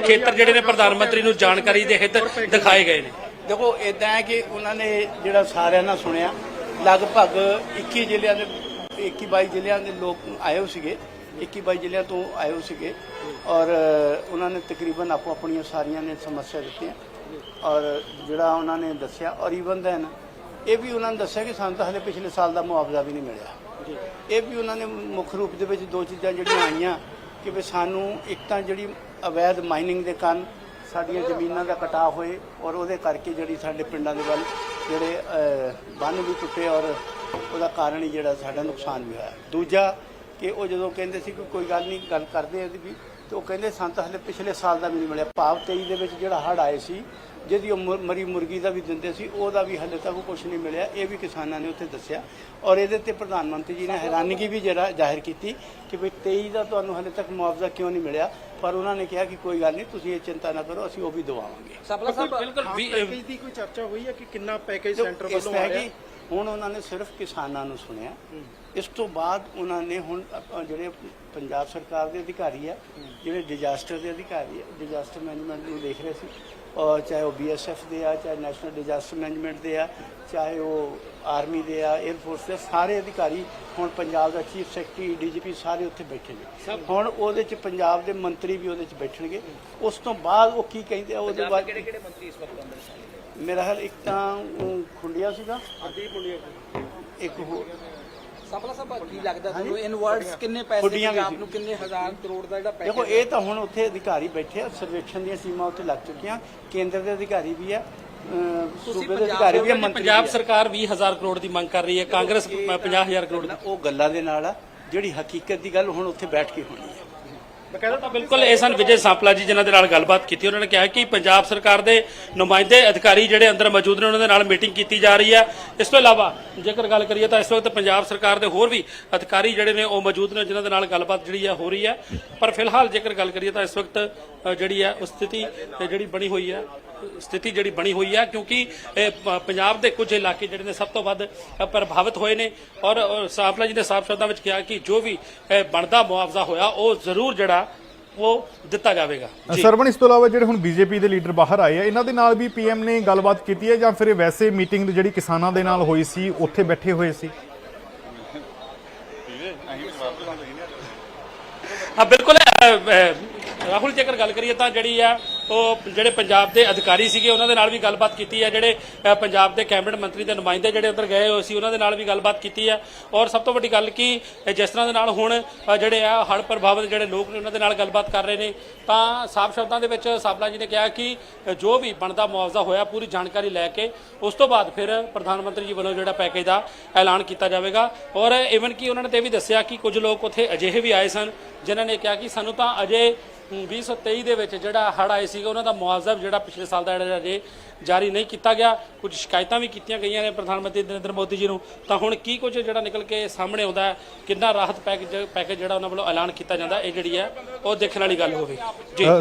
ਖੇਤਰ ਜਿਹੜੇ ਨੇ ਪ੍ਰਧਾਨ ਮੰਤਰੀ ਨੂੰ ਜਾਣਕਾਰੀ ਦੇ ਹਿੱਤ ਦਿਖਾਏ ਗਏ ਨੇ। ਦੇਖੋ ਇਦਾਂ ਹੈ ਕਿ ਉਹਨਾਂ ਨੇ ਜਿਹੜਾ ਸਾਰਿਆਂ ਨਾਲ ਸੁਣਿਆ ਲਗਭਗ 21 ਜ਼ਿਲ੍ਹਿਆਂ ਦੇ 21 22 ਜ਼ਿਲ੍ਹਿਆਂ ਦੇ ਲੋਕ ਆਏ ਹੋ ਸੀਗੇ 21 22 ਜ਼ਿਲ੍ਹਿਆਂ ਤੋਂ ਆਏ ਹੋ ਸੀਗੇ ਔਰ ਉਹਨਾਂ ਨੇ ਤਕਰੀਬਨ ਆਪੋ ਆਪਣੀਆਂ ਸਾਰੀਆਂ ਨੇ ਸਮੱਸਿਆ ਦਿੱਤੀਆਂ ਔਰ ਜਿਹੜਾ ਉਹਨਾਂ ਨੇ ਦੱਸਿਆ ਔਰ ਈਵਨ ਦੈਨ ਇਹ ਵੀ ਉਹਨਾਂ ਨੇ ਦੱਸਿਆ ਕਿ ਸਾਨੂੰ ਤਾਂ ਹਲੇ ਪਿਛਲੇ ਸਾਲ ਦਾ ਮੁਆਵਜ਼ਾ ਵੀ ਨਹੀਂ ਮਿਲਿਆ। ਇਹ ਵੀ ਉਹਨਾਂ ਨੇ ਮੁੱਖ ਰੂਪ ਦੇ ਵਿੱਚ ਦੋ ਚੀਜ਼ਾਂ ਜਿਹੜੀਆਂ ਆਈਆਂ ਕਿ ਵੀ ਸਾਨੂੰ ਇੱਕ ਤਾਂ ਜਿਹੜੀ ਅਵੈਧ ਮਾਈਨਿੰਗ ਦੇ ਕਾਰਨ ਸਾਡੀਆਂ ਜ਼ਮੀਨਾਂ ਦਾ ਕਟਾਅ ਹੋਏ ਔਰ ਉਹਦੇ ਕਰਕੇ ਜਿਹੜੀ ਸਾਡੇ ਪਿੰਡਾਂ ਦੇ ਵੱਲ ਜਿਹੜੇ ਬੰਨ ਵੀ ਟੁੱਟੇ ਔਰ ਉਹਦਾ ਕਾਰਨ ਹੀ ਜਿਹੜਾ ਸਾਡਾ ਨੁਕਸਾਨ ਵੀ ਹੋਇਆ। ਦੂਜਾ ਕਿ ਉਹ ਜਦੋਂ ਕਹਿੰਦੇ ਸੀ ਕਿ ਕੋਈ ਗੱਲ ਨਹੀਂ, ਗੱਲ ਕਰਦੇ ਆ ਵੀ, ਤੇ ਉਹ ਕਹਿੰਦੇ ਸੰਤ ਤਾਂ ਹਲੇ ਪਿਛਲੇ ਸਾਲ ਦਾ ਵੀ ਨਹੀਂ ਮਿਲਿਆ। ਭਾਵ 23 ਦੇ ਵਿੱਚ ਜਿਹੜਾ ਹੜ੍ਹ ਆਏ ਸੀ ਜਿਹਦੀ ਉਹ ਮੁਰ- ਮਰੀ ਮੁਰਗੀ ਦਾ ਵੀ ਦਿੰਦੇ ਸੀ ਉਹਦਾ ਵੀ ਹਲੇ ਤੱਕ ਕੁਝ ਨਹੀਂ ਮਿਲਿਆ। ਇਹ ਵੀ ਕਿਸਾਨਾਂ ਨੇ ਉੱਥੇ ਦੱਸਿਆ। ਔਰ ਇਹਦੇ ਤੇ ਪ੍ਰਧਾਨ ਮੰਤਰੀ ਜੀ ਨੇ ਹੈਰਾਨਗੀ ਵੀ ਜਿਹੜਾ ਜ਼ਾਹਿਰ ਕੀਤੀ ਕਿ ਵੀ 23 ਦਾ ਤੁਹਾਨੂੰ ਹਲੇ ਤੱਕ ਮੁਆਵਜ਼ਾ ਕਿਉਂ ਨਹੀਂ ਮਿਲਿਆ? ਪਰ ਉਹਨਾਂ ਨੇ ਕਿਹਾ ਕਿ ਕੋਈ ਗੱਲ ਨਹੀਂ ਤੁਸੀਂ ਇਹ ਚਿੰਤਾ ਨਾ ਕਰੋ ਅਸੀਂ ਉਹ ਵੀ ਦਵਾਵਾਂਗੇ। ਸਪਲਾ ਸਾਹਿਬ ਬਿਲਕੁਲ ਵੀ ਪੈਕੇਜ ਦੀ ਕੋਈ ਚਰਚਾ ਹੋਈ ਹੈ ਕਿ ਕਿੰਨਾ ਪੈਕੇਜ ਸੈਂਟਰ ਵੱਲੋਂ ਆ ਰਿਹਾ? ਹੁਣ ਉਹਨਾਂ ਨੇ ਸਿਰਫ ਕਿਸਾਨਾਂ ਨੂੰ ਸੁਣਿਆ। ਇਸ ਤੋਂ ਬਾਅਦ ਉਹਨਾਂ ਨੇ ਹੁਣ ਆਪਾਂ ਜਿਹੜੇ ਪੰਜਾਬ ਸਰਕਾਰ ਦੇ ਅਧਿਕਾਰੀ ਆ ਜਿਹੜੇ ਡਿਜ਼ਾਸਟਰ ਦੇ ਅਧਿਕਾਰੀ ਆ ਡਿਜ਼ਾਸਟਰ ਮੈਨੇਜਮੈਂਟ ਨੂੰ ਦੇਖ ਰਹੇ ਸੀ ਔਰ ਚਾਹੇ ਉਹ ਬੀਐਸਐਫ ਦੇ ਆ ਚਾਹੇ ਨੈਸ਼ਨਲ ਡਿਜ਼ਾਸਟਰ ਮੈਨੇਜਮੈਂਟ ਦੇ ਆ ਚਾਹੇ ਉਹ ਆਰਮੀ ਦੇ ਆ 에ਅਰ ਫੋਰਸ ਦੇ ਸਾਰੇ ਅਧਿਕਾਰੀ ਹੁਣ ਪੰਜਾਬ ਦਾ ਚੀਫ ਸੈਕਟਰੀ ਡੀਜੀਪੀ ਸਾਰੇ ਉੱਥੇ ਬੈਠੇ ਨੇ ਹੁਣ ਉਹਦੇ ਚ ਪੰਜਾਬ ਦੇ ਮੰਤਰੀ ਵੀ ਉਹਦੇ ਚ ਬੈਠਣਗੇ। ਉਸ ਤੋਂ ਬਾਅਦ ਉਹ ਕੀ ਕਹਿੰਦੇ ਆ ਉਹਦੇ ਬਾਅਦ ਕਿਹੜੇ ਕਿਹੜੇ ਮੰਤਰੀ ਇਸ ਵਕਤ ਅੰਦਰ ਸ਼ਾਮਿਲ ਮੇਰਾ ਹਾਲ ਇੱਕ ਤਾਂ ਉਹ ਖੁੰਡਿਆ ਸੀਗਾ। ਹਰਦੀਪ ਮੁੰਡੀਆ ਇੱਕ ਹੋਰ। ਸਪਲਾ ਸਾਹਿਬ ਕੀ ਲੱਗਦਾ ਤੁਹਾਨੂੰ ਇਨ ਵਰਡਸ ਕਿੰਨੇ ਪੈਸੇ ਪੰਜਾਬ। ਨੂੰ ਕਿੰਨੇ ਹਜ਼ਾਰ ਕਰੋੜ ਦਾ ਜਿਹੜਾ ਦੇਖੋ ਪੈਕੇਜ ਇਹ ਤਾਂ ਹੁਣ ਉੱਥੇ ਅਧਿਕਾਰੀ ਬੈਠੇ ਆ ਸਰਵੇਖਣ ਦੀਆਂ ਟੀਮਾਂ ਉੱਥੇ ਲੱਗ ਚੁੱਕੀਆਂ ਕੇਂਦਰ ਦੇ ਅਧਿਕਾਰੀ ਵੀ ਆ ਸੂਬੇ ਦੇ ਪੰਜਾਬ ਅਧਿਕਾਰੀ ਵੀ ਆ ਮੰਤਰੀ ਪੰਜਾਬ ਵੀ ਆ। ਸਰਕਾਰ 20000 ਕਰੋੜ ਦੀ ਮੰਗ ਕਰ ਰਹੀ ਹੈ ਕਾਂਗਰਸ 50000 ਕਰੋੜ ਦੀ ਉਹ ਗੱਲਾਂ ਦੇ ਨਾਲ ਆ ਜਿਹੜੀ ਹਕੀਕਤ ਦੀ ਗੱਲ ਹੁਣ ਉੱਥੇ ਬੈਠ ਕੇ ਹੋਣੀ ਹੈ ਤਾਂ ਬਿਲਕੁਲ, ਇਹ ਸਨ ਵਿਜੇ ਸਾਂਪਲਾ ਜੀ ਜਿਨ੍ਹਾਂ ਦੇ ਨਾਲ ਗੱਲਬਾਤ ਕੀਤੀ। ਉਹਨਾਂ ਨੇ ਕਿਹਾ ਕਿ ਪੰਜਾਬ ਸਰਕਾਰ ਦੇ ਨੁਮਾਇੰਦੇ ਅਧਿਕਾਰੀ ਜਿਹੜੇ ਅੰਦਰ ਮੌਜੂਦ ਨੇ, ਉਹਨਾਂ ਦੇ ਨਾਲ ਮੀਟਿੰਗ ਕੀਤੀ ਜਾ ਰਹੀ ਹੈ। ਇਸ ਤੋਂ ਇਲਾਵਾ ਜੇਕਰ ਗੱਲ ਕਰੀਏ ਤਾਂ ਇਸ ਵਕਤ ਪੰਜਾਬ ਸਰਕਾਰ ਦੇ ਹੋਰ ਵੀ ਅਧਿਕਾਰੀ ਜਿਹੜੇ ਨੇ, ਉਹ ਮੌਜੂਦ ਨੇ, ਜਿਨ੍ਹਾਂ ਦੇ ਨਾਲ ਗੱਲਬਾਤ ਜਿਹੜੀ ਹੈ, ਹੋ ਰਹੀ ਹੈ। ਪਰ ਫਿਲਹਾਲ ਜੇਕਰ ਗੱਲ ਕਰੀਏ ਤਾਂ ਇਸ ਵਕਤ ਜਿਹੜੀ ਹੈ, ਉਹ ਸਥਿਤੀ ਜਿਹੜੀ ਬਣੀ ਹੋਈ ਹੈ ਸਥਿਤੀ ਜਿਹੜੀ ਬਣੀ ਹੋਈ ਹੈ ਕਿਉਂਕਿ ਪੰਜਾਬ ਦੇ ਕੁਝ ਇਲਾਕੇ ਜਿਹੜੇ ਨੇ ਸਭ ਤੋਂ ਵੱਧ ਪ੍ਰਭਾਵਿਤ ਹੋਏ ਨੇ। ਔਰ ਸਾਂਪਲਾ ਜੀ ਨੇ ਸਾਫ਼ ਸ਼ਬਦਾਂ ਵਿੱਚ ਕਿਹਾ ਕਿ ਜੋ ਵੀ ਬਣਦਾ ਮੁਆਵਜ਼ਾ ਹੋਇਆ ਉਹ ਜ਼ਰੂਰ ਜਿਹੜਾ ਉਹ ਦਿੱਤਾ ਜਾਵੇਗਾ। ਸਰਵਣ ਇਸ ਤੋਂ ਇਲਾਵਾ ਜਿਹੜੇ ਹੁਣ ਬੀਜੇਪੀ ਦੇ ਲੀਡਰ ਬਾਹਰ ਆਏ ਆ ਇਹਨਾਂ ਦੇ ਨਾਲ ਵੀ ਪੀਐਮ ਨੇ ਗੱਲਬਾਤ ਕੀਤੀ ਹੈ ਜਾਂ ਫਿਰ ਇਹ ਵੈਸੇ ਮੀਟਿੰਗ ਜਿਹੜੀ ਕਿਸਾਨਾਂ ਦੇ ਨਾਲ ਹੋਈ ਸੀ ਉੱਥੇ ਬੈਠੇ ਹੋਏ ਸੀ? ਹਾਂ ਬਿਲਕੁਲ ਰਾਹੁਲ ਜੇਕਰ ਗੱਲ ਕਰੀਏ ਤਾਂ ਜਿਹੜੀ ਆ ਉਹ ਜਿਹੜੇ ਪੰਜਾਬ ਦੇ ਅਧਿਕਾਰੀ ਸੀਗੇ, ਉਹਨਾਂ ਦੇ ਨਾਲ ਵੀ ਗੱਲਬਾਤ ਕੀਤੀ ਹੈ। ਜਿਹੜੇ ਪੰਜਾਬ ਦੇ ਕੈਬਨਿਟ ਮੰਤਰੀ ਦੇ ਨੁਮਾਇੰਦੇ ਜਿਹੜੇ ਅੰਦਰ ਗਏ ਹੋਏ ਸੀ, ਉਹਨਾਂ ਦੇ ਨਾਲ ਵੀ ਗੱਲਬਾਤ ਕੀਤੀ ਹੈ। ਔਰ ਸਭ ਤੋਂ ਵੱਡੀ ਗੱਲ ਕਿ ਜਿਸ ਤਰ੍ਹਾਂ ਦੇ ਨਾਲ ਹੁਣ ਜਿਹੜੇ ਆ ਹੜ੍ਹ ਪ੍ਰਭਾਵਿਤ ਜਿਹੜੇ ਲੋਕ ਨੇ, ਉਹਨਾਂ ਦੇ ਨਾਲ ਗੱਲਬਾਤ ਕਰ ਰਹੇ ਨੇ। ਤਾਂ ਸਾਫ਼ ਸ਼ਬਦਾਂ ਦੇ ਵਿੱਚ ਸਾਬਲਾ ਜੀ ਨੇ ਕਿਹਾ ਕਿ ਜੋ ਵੀ ਬਣਦਾ ਮੁਆਵਜ਼ਾ ਹੋਇਆ, ਪੂਰੀ ਜਾਣਕਾਰੀ ਲੈ ਕੇ, ਉਸ ਤੋਂ ਬਾਅਦ ਫਿਰ ਪ੍ਰਧਾਨ ਮੰਤਰੀ ਜੀ ਵੱਲੋਂ ਜਿਹੜਾ ਪੈਕੇਜ ਦਾ ਐਲਾਨ ਕੀਤਾ ਜਾਵੇਗਾ। ਔਰ ਇਵਨ ਕਿ ਉਹਨਾਂ ਨੇ ਤੇ ਇਹ ਵੀ ਦੱਸਿਆ ਕਿ ਕੁਝ ਲੋਕ ਉੱਥੇ ਅਜਿਹੇ ਵੀ ਆਏ ਸਨ, ਜਿਨ੍ਹਾਂ ਨੇ ਕਿਹਾ ਕਿ ਸਾਨੂੰ ਤਾਂ ਅਜੇ 2023 ਦੇ ਵਿੱਚ ਜਿਹੜਾ ਹੜ੍ਹ ਆਏ ਸੀਗਾ ਉਹਨਾਂ ਦਾ ਮੁਆਵਜ਼ਾ ਜਿਹੜਾ ਪਿਛਲੇ ਸਾਲ ਦਾ ਜਿਹੜਾ ਜੇ ਜਾਰੀ ਨਹੀਂ ਕੀਤਾ ਗਿਆ। ਕੁਝ ਸ਼ਿਕਾਇਤਾਂ ਵੀ ਕੀਤੀਆਂ ਗਈਆਂ ਨੇ ਪ੍ਰਧਾਨ ਮੰਤਰੀ ਨਰਿੰਦਰ ਮੋਦੀ ਜੀ ਨੂੰ। ਤਾਂ ਹੁਣ ਕੀ ਕੁਝ ਜਿਹੜਾ ਨਿਕਲ ਕੇ ਸਾਹਮਣੇ ਆਉਂਦਾ ਹੈ? ਕਿੰਨਾ ਰਾਹਤ ਪੈਕੇਜ ਪੈਕੇਜ ਜਿਹੜਾ ਉਹਨਾਂ ਵੱਲੋਂ ਐਲਾਨ ਕੀਤਾ ਜਾਂਦਾ ਇਹ ਜਿਹੜੀ ਹੈ ਉਹ ਦੇਖਣ ਵਾਲੀ ਗੱਲ ਹੋਵੇ ਜੀ। ਅ,